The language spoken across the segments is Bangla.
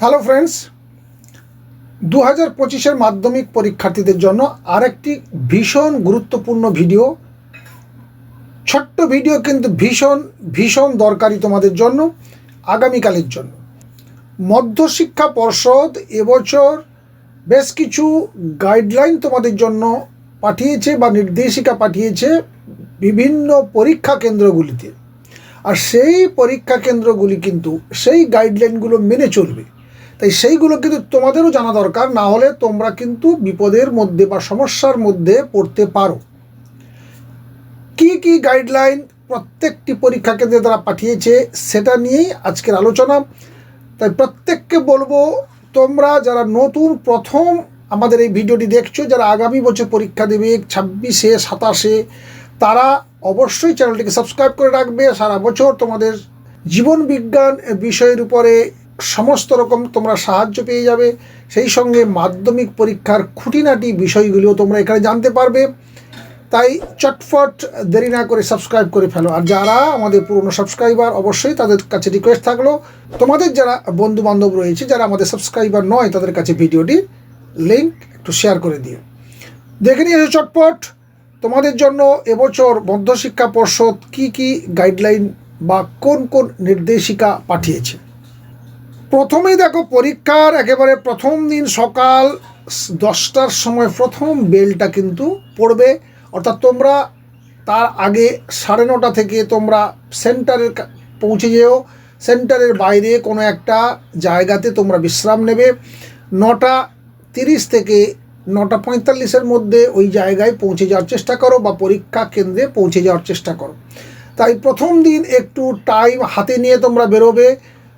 হ্যালো ফ্রেন্ডস দু হাজার পঁচিশের মাধ্যমিক পরীক্ষার্থীদের জন্য আরেকটি ভীষণ গুরুত্বপূর্ণ ভিডিও। ছোট্ট ভিডিও কিন্তু ভীষণ ভীষণ দরকারি তোমাদের জন্য আগামীকালের জন্য। মধ্যশিক্ষা পর্ষদ এবছর বেশ কিছু গাইডলাইন তোমাদের জন্য পাঠিয়েছে বা নির্দেশিকা পাঠিয়েছে বিভিন্ন পরীক্ষা কেন্দ্রগুলিতে। আর সেই পরীক্ষা কেন্দ্রগুলি কিন্তু সেই গাইডলাইনগুলো মেনে চলবে। তাই সেইগুলো কিন্তু তোমাদেরও জানা দরকার, না হলে তোমরা কিন্তু বিপদের মধ্যে বা সমস্যার মধ্যে পড়তে পারো। কি কি গাইডলাইন প্রত্যেকটি পরীক্ষা কেন্দ্রে তারা পাঠিয়েছে সেটা নিয়েই আজকের আলোচনা। তাই প্রত্যেককে বলব, তোমরা যারা নতুন প্রথম আমাদের এই ভিডিওটি দেখছ, যারা আগামী বছর পরীক্ষা দেবে, ছাব্বিশে, সাতাশে, তারা অবশ্যই চ্যানেলটিকে সাবস্ক্রাইব করে রাখবে। সারা বছর তোমাদের জীবন বিজ্ঞান বিষয়ের উপরে সমস্ত রকম তোমরা সাহায্য পেয়ে যাবে। সেই সঙ্গে মাধ্যমিক পরীক্ষার খুঁটিনাটি বিষয়গুলিও তোমরা এখানে জানতে পারবে। তাই চটফট দেরি না করে সাবস্ক্রাইব করে ফেলো। আর যারা আমাদের পুরনো সাবস্ক্রাইবার, অবশ্যই তাদের কাছে রিকোয়েস্ট থাকল, তোমাদের যারা বন্ধু বান্ধব রয়েছে, যারা আমাদের সাবস্ক্রাইবার নয়, তাদের কাছে ভিডিওটি লিঙ্ক একটু শেয়ার করে দিও। দেখে নিয়ে এসো চটপট তোমাদের জন্য এবছর মধ্যশিক্ষা পর্ষদ কি কি গাইডলাইন বা কোন কোন নির্দেশিকা পাঠিয়েছে? প্রথমেই দেখো পরীক্ষার একেবারে প্রথম দিন সকাল দশটার সময় প্রথম বেলটা কিন্তু পড়বে। অর্থাৎ তোমরা তার আগে সাড়ে নটা থেকে তোমরা সেন্টারের পৌঁছে যেও। সেন্টারের বাইরে কোনো একটা জায়গাতে তোমরা বিশ্রাম নেবে। নটা তিরিশ থেকে নটা পঁয়তাল্লিশের মধ্যে ওই জায়গায় পৌঁছে যাওয়ার চেষ্টা করো বা পরীক্ষা কেন্দ্রে পৌঁছে যাওয়ার চেষ্টা করো। তাই প্রথম দিন একটু টাইম হাতে নিয়ে তোমরা বেরোবে।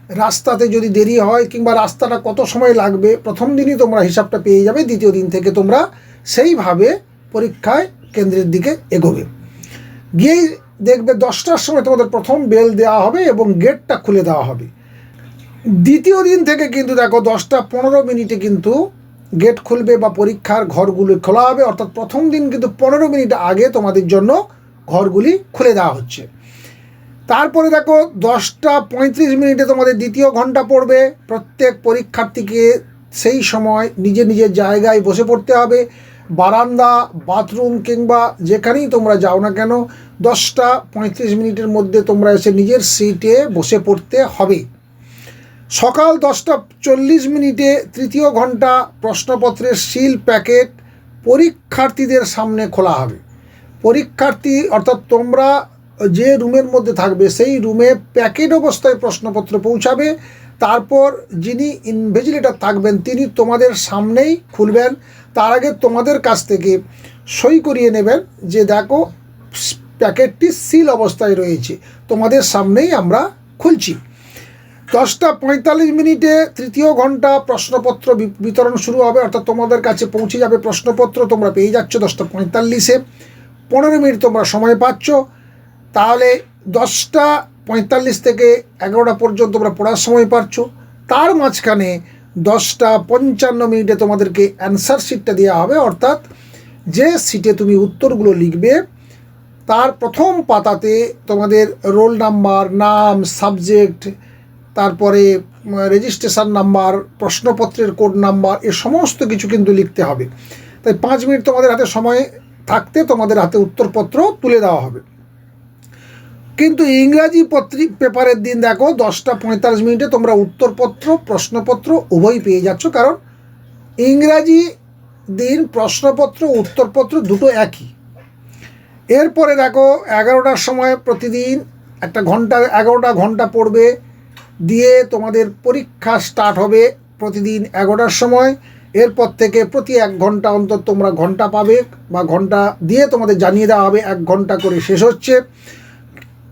রাস্তাতে যদি দেরি হয় কিংবা রাস্তাটা কত সময় লাগবে, প্রথম দিনই তোমরা হিসাবটা পেয়ে যাবে, দ্বিতীয় দিন থেকে তোমরা সেইভাবে পরীক্ষায় কেন্দ্রের দিকে এগোবে। গিয়েই দেখবে দশটার সময় তোমাদের প্রথম বেল দেওয়া হবে এবং গেটটা খুলে দেওয়া হবে। দ্বিতীয় দিন থেকে কিন্তু দেখো দশটা পনেরো মিনিটে কিন্তু গেট খুলবে বা পরীক্ষার ঘরগুলি খোলা হবে, অর্থাৎ প্রথম দিন কিন্তু পনেরো মিনিট আগে তোমাদের জন্য ঘরগুলি খুলে দেওয়া হচ্ছে। তারপরে দেখো দশটা পঁয়ত্রিশ মিনিটে তোমাদের দ্বিতীয় ঘণ্টা পড়বে। প্রত্যেক পরীক্ষার্থীকে সেই সময় নিজে নিজের জায়গায় বসে পড়তে হবে। বারান্দা, বাথরুম কিংবা যেখানেই তোমরা যাও না কেন, দশটা পঁয়ত্রিশ মিনিটের মধ্যে তোমরা এসে নিজের সিটে বসে পড়তে হবে। সকাল দশটা চল্লিশ মিনিটে তৃতীয় ঘণ্টা প্রশ্নপত্রের সিল প্যাকেট পরীক্ষার্থীদের সামনে খোলা হবে। পরীক্ষার্থী, অর্থাৎ তোমরা যে রুমের মধ্যে থাকবে, সেই রুমে প্যাকেট অবস্থায় প্রশ্নপত্র পৌঁছাবে। তারপর যিনি ইনভেজিলেটর থাকবেন, তিনি তোমাদের সামনেই খুলবেন। তার আগে তোমাদের কাছ থেকে সই করিয়ে নেবেন যে দেখো, প্যাকেটটি সিল অবস্থায় রয়েছে। তোমাদের সামনেই আমরা খুলছি। দশটা পঁয়তাল্লিশ মিনিটে তৃতীয় ঘণ্টা প্রশ্নপত্র বিতরণ শুরু হবে। অর্থাৎ তোমাদের কাছে পৌঁছে যাবে প্রশ্নপত্র। তোমরা পেয়ে যাচ্ছ দশটা পঁয়তাল্লিশে। পনেরো মিনিট তোমরা সময় পাচ্ছ। তাহলে দশটা পঁয়তাল্লিশ থেকে এগারোটা পর্যন্ত তোমরা পড়ার সময় পাচ্ছ তার মাঝখানে দশটা পঞ্চান্ন মিনিটে তোমাদেরকে অ্যান্সার শিটটা দেওয়া হবে, অর্থাৎ যে সিটে তুমি উত্তরগুলো লিখবে, তার প্রথম পাতাতে তোমাদের রোল নাম্বার নাম সাবজেক্ট তারপরে রেজিস্ট্রেশন নাম্বার প্রশ্নপত্রের কোড নাম্বার এ সমস্ত কিছু কিন্তু লিখতে হবে। তাই পাঁচ মিনিট তোমাদের হাতে সময় থাকতে তোমাদের হাতে উত্তরপত্র তুলে দেওয়া হবে। কিন্তু ইংরাজি পত্রি, পেপারের দিন দেখো, দশটা পঁয়তাল্লিশ মিনিটে তোমরা উত্তরপত্র, প্রশ্নপত্র উভয়ই পেয়ে যাচ্ছ, কারণ ইংরাজি দিন, প্রশ্নপত্র, উত্তরপত্র দুটো একই। এরপরে দেখো, এগারোটার সময় প্রতিদিন একটা ঘণ্টা, এগারোটা ঘণ্টা পড়বে, দিয়ে তোমাদের পরীক্ষা স্টার্ট হবে প্রতিদিন এগারোটার সময়। এরপর থেকে প্রতি এক ঘণ্টা অন্তর তোমরা ঘণ্টা পাবে, বা ঘণ্টা দিয়ে তোমাদের জানিয়ে দেওয়া হবে, এক ঘণ্টা করে শেষ হচ্ছে।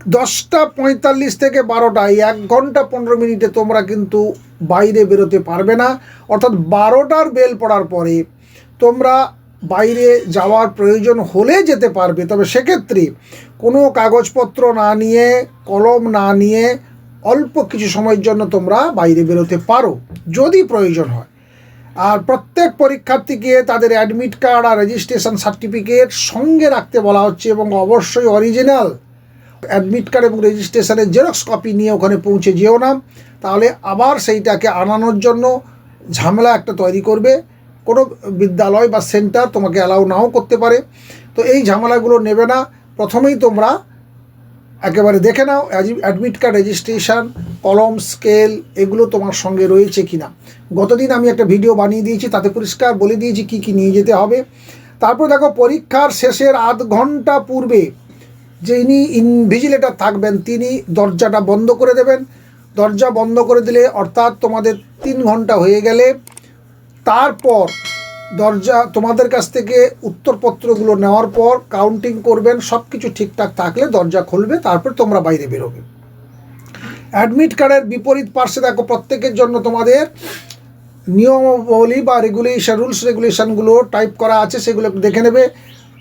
দশটা পঁয়তাল্লিশ থেকে বারোটা, এই এক ঘণ্টা পনেরো মিনিটে তোমরা কিন্তু বাইরে বেরোতে পারবে না। অর্থাৎ বারোটার বেল পড়ার পরে তোমরা বাইরে যাওয়ার প্রয়োজন হলে যেতে পারবে। তবে সেক্ষেত্রে কোনো কাগজপত্র না নিয়ে, কলম না নিয়ে অল্প কিছু সময়ের জন্য তোমরা বাইরে বেরোতে পারো, যদি প্রয়োজন হয়। আর প্রত্যেক পরীক্ষার্থীকে তাদের অ্যাডমিট কার্ড আর রেজিস্ট্রেশন সার্টিফিকেট সঙ্গে রাখতে বলা হচ্ছে এবং অবশ্যই অরিজিনাল অ্যাডমিট কার্ড এবং রেজিস্ট্রেশনের জেরক্স কপি নিয়ে ওখানে পৌঁছে যেও না। তাহলে আবার সেইটাকে আনানোর জন্য ঝামেলা একটা তৈরি করবে। কোনো বিদ্যালয় বা সেন্টার তোমাকে অ্যালাউ নাও করতে পারে। তো এই ঝামেলাগুলো নেবে না। প্রথমেই তোমরা একেবারে দেখে নাও অ্যাডমিট কার্ড রেজিস্ট্রেশন, কলম, স্কেল, এগুলো তোমার সঙ্গে রয়েছে কি না গতদিন আমি একটা ভিডিও বানিয়ে দিয়েছি, তাতে পরিষ্কার বলে দিয়েছি কি কি নিয়ে যেতে হবে। তারপর দেখো, পরীক্ষার শেষের আধ ঘণ্টা পূর্বে যিনি ইনভিজিলেটর থাকবেন, তিনি দরজাটা বন্ধ করে দেবেন। দরজা বন্ধ করে দিলে অর্থাৎ তোমাদের তিন ঘণ্টা হয়ে গেলে তারপর দরজা তোমাদের কাছ থেকে উত্তরপত্রগুলো নেওয়ার পর কাউন্টিং করবেন সব কিছু ঠিকঠাক থাকলে দরজা খুলবে, তারপর তোমরা বাইরে বেরোবে। অ্যাডমিট কার্ডের বিপরীত পার্শ্বে দেখো, প্রত্যেকের জন্য তোমাদের নিয়মাবলী বা রেগুলেশন রুলস রেগুলেশনগুলো টাইপ করা আছে, সেগুলো দেখে নেবে।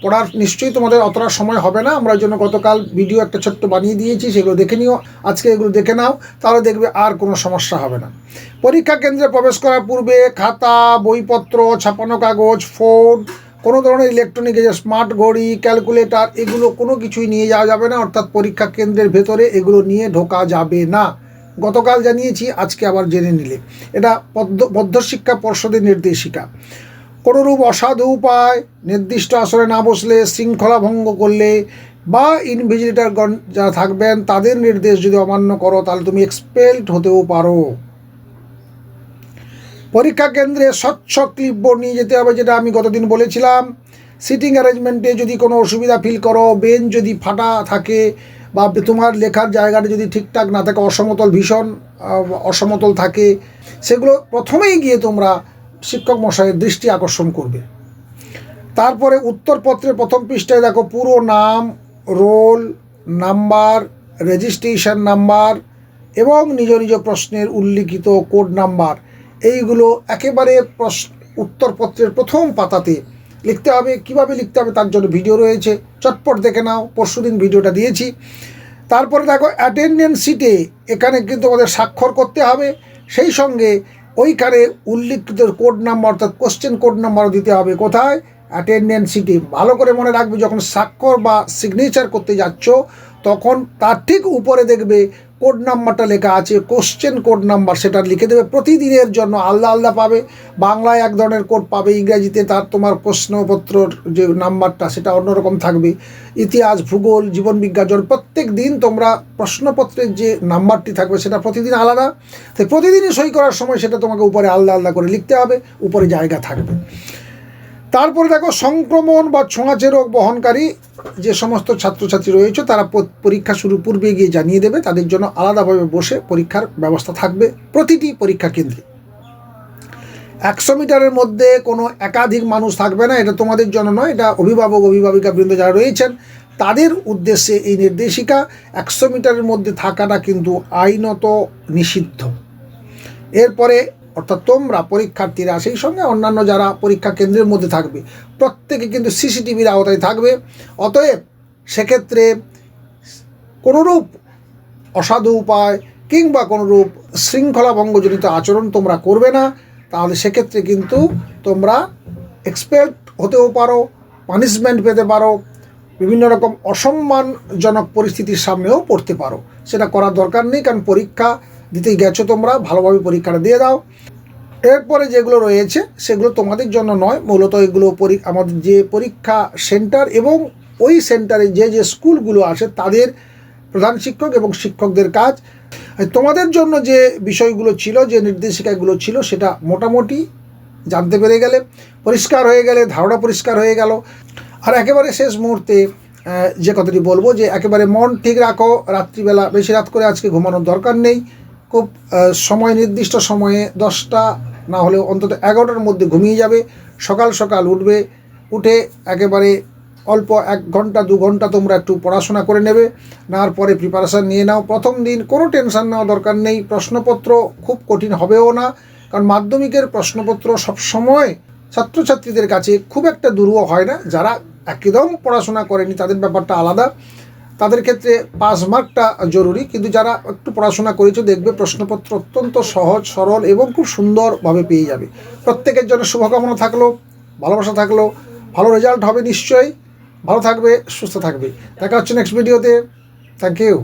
পড়ার নিশ্চয়ই তোমাদের অতটা সময় হবে না। আমরা জন্য গতকাল ভিডিও একটা ছোট্ট বানিয়ে দিয়েছি, সেগুলো দেখে নিও। আজকে এগুলো দেখে নাও, তাহলে দেখবে আর কোনো সমস্যা হবে না। পরীক্ষা কেন্দ্রে প্রবেশ করার পূর্বে খাতা, বইপত্র, ছাপানো কাগজ ফোন কোনো ধরনের ইলেকট্রনিক যে স্মার্ট ঘড়ি ক্যালকুলেটর এগুলো কোনো কিছুই নিয়ে যাওয়া যাবে না। অর্থাৎ পরীক্ষা কেন্দ্রের ভেতরে এগুলো নিয়ে ঢোকা যাবে না। গতকাল জানিয়েছি, আজকে আবার জেনে নিলে। এটা পদ্ম মধ্যশিক্ষা পর্ষদের নির্দেশিকা। কোনোরূপ অসাধু উপায় নির্দিষ্ট আসরে না বসলে, শৃঙ্খলা ভঙ্গ করলে বা ইনভিজিলেটারগণ যারা থাকবেন, তাদের নির্দেশ যদি অমান্য করো, তাহলে তুমি এক্সপেলড হতেও পারো। পরীক্ষা কেন্দ্রে স্বচ্ছ ক্লিপবোর্ড নিয়ে যেতে হবে, যেটা আমি গতদিন বলেছিলাম। সিটিং অ্যারেঞ্জমেন্টে যদি কোনো অসুবিধা ফিল করো, বেঞ্চ যদি ফাটা থাকে বা তোমার লেখার জায়গাটা যদি ঠিকঠাক না থাকে, অসমতল ভীষণ অসমতল থাকে, সেগুলো প্রথমেই গিয়ে তোমরা শিক্ষক মশাইয়ের দৃষ্টি আকর্ষণ করবে। তারপরে উত্তরপত্রের প্রথম পৃষ্ঠায় দেখো পুরো নাম, রোল, নাম্বার, রেজিস্ট্রেশন নাম্বার এবং নিজ নিজ প্রশ্নের উল্লিখিত কোড নাম্বার। এইগুলো একেবারে প্রশ্ন, উত্তরপত্রের প্রথম পাতাতে লিখতে হবে। কীভাবে লিখতে হবে তার জন্য ভিডিও রয়েছে। চটপট দেখে নাও, পরশুদিন ভিডিওটা দিয়েছি। তারপরে দেখো অ্যাটেন্ডেন্স সিটে এখানে কিন্তু আমাদের স্বাক্ষর করতে হবে। সেই সঙ্গে ওইখানে উল্লিখিত কোড নাম্বার অর্থাৎ কোশ্চেন কোড নাম্বারও দিতে হবে। কোথায়? অ্যাটেন্ডেন্স সিটি ভালো করে মনে রাখবে, যখন স্বাক্ষর বা সিগনেচার করতে যাচ্ছ, তখন তার ঠিক উপরে দেখবে কোড নাম্বারটা লেখা আছে কোশ্চেন কোড নাম্বার সেটা লিখে দেবে। প্রতিদিনের জন্য আলাদা আলাদা পাবে। বাংলায় এক ধরনের কোড পাবে, ইংরাজিতে তার তোমার প্রশ্নপত্রর যে নাম্বারটা সেটা অন্যরকম থাকবে। ইতিহাস, ভূগোল জীবনবিজ্ঞান প্রত্যেক দিন তোমরা প্রশ্নপত্রের যে নাম্বারটি থাকবে সেটা প্রতিদিন আলাদা। তাই প্রতিদিনই সই করার সময় সেটা তোমাকে উপরে আলাদা আলাদা করে লিখতে হবে, উপরে জায়গা থাকবে। তারপরে দেখো সংক্রমণ বা ছোঁয়াচে রোগ বহনকারী যে সমস্ত ছাত্রছাত্রী রয়েছে, তারা পরীক্ষা শুরু পূর্বে গিয়ে জানিয়ে দেবে। তাদের জন্য আলাদাভাবে বসে পরীক্ষার ব্যবস্থা থাকবে প্রতিটি পরীক্ষা কেন্দ্রে। একশো মিটারের মধ্যে কোনো একাধিক মানুষ থাকবে না, এটা তোমাদের জন্য নয়, এটা অভিভাবক অভিভাবিকা বৃন্দ যারা রয়েছেন, তাদের উদ্দেশ্যে এই নির্দেশিকা, একশো মিটারের মধ্যে থাকাটা কিন্তু আইনত নিষিদ্ধ। এরপরে অর্থাৎ তোমরা পরীক্ষার্থীরা সেই সঙ্গে অন্যান্য যারা পরীক্ষা কেন্দ্রের মধ্যে থাকবে, প্রত্যেকে কিন্তু সিসিটিভির আওতায় থাকবে। অতএব সেক্ষেত্রে কোনোরূপ অসাধু উপায় কিংবা কোনোরূপ শৃঙ্খলাভঙ্গজনিত আচরণ তোমরা করবে না, তাহলে সেক্ষেত্রে কিন্তু তোমরা এক্সপেক্ট হতেও পারো পানিশমেন্ট পেতে পারো, বিভিন্ন রকম অসম্মানজনক পরিস্থিতির সামনেও পড়তে পারো। সেটা করার দরকার নেই, কারণ পরীক্ষা দিতেই গেছো তোমরা, ভালোভাবে পরীক্ষাটা দিয়ে দাও। এরপরে যেগুলো রয়েছে, সেগুলো তোমাদের জন্য নয়। মূলত এগুলো আমাদের যে পরীক্ষা সেন্টার এবং ওই সেন্টারে যে যে স্কুলগুলো আছে, তাদের প্রধান শিক্ষক এবং শিক্ষকদের কাজ। তোমাদের জন্য যে বিষয়গুলো ছিল, যে নির্দেশিকাগুলো ছিল, সেটা মোটামুটি জানতে পেরে গেলে, পরিষ্কার হয়ে গেলে, ধারণা পরিষ্কার হয়ে গেল। আর একেবারে শেষ মুহূর্তে যে কথাটি বলব যে, একেবারে মন ঠিক রাখো, রাত্রিবেলা বেশি রাত করে আজকে ঘুমানোর দরকার নেই। খুব সময়, নির্দিষ্ট সময়ে দশটা না হলেও অন্তত এগারোটার মধ্যে ঘুমিয়ে যাবে। সকাল সকাল উঠবে, উঠে একেবারে অল্প এক ঘণ্টা, দু ঘণ্টা তোমরা একটু পড়াশোনা করে নেবে। নেওয়ার পরে প্রিপারেশান নিয়ে নাও। প্রথম দিন কোনো টেনশন নেওয়া দরকার নেই। প্রশ্নপত্র খুব কঠিন হবেও না। কারণ মাধ্যমিকের প্রশ্নপত্র সবসময় ছাত্রছাত্রীদের কাছে খুব একটা দুরূহ হয় না। যারা একদম পড়াশোনা করেনি, তাদের ব্যাপারটা আলাদা। তাদের ক্ষেত্রে পাস মার্কটা জরুরি, কিন্তু যারা একটু পড়াশোনা করেছে দেখবে প্রশ্নপত্র অত্যন্ত সহজ, সরল এবং খুব সুন্দরভাবে পেয়ে যাবে। প্রত্যেকের জন্য শুভকামনা থাকল, ভালোবাসা থাকল, ভালো রেজাল্ট হবে নিশ্চয়ই। ভালো থাকবে, সুস্থ থাকবে। দেখা হচ্ছে নেক্সট ভিডিওতে থ্যাংক ইউ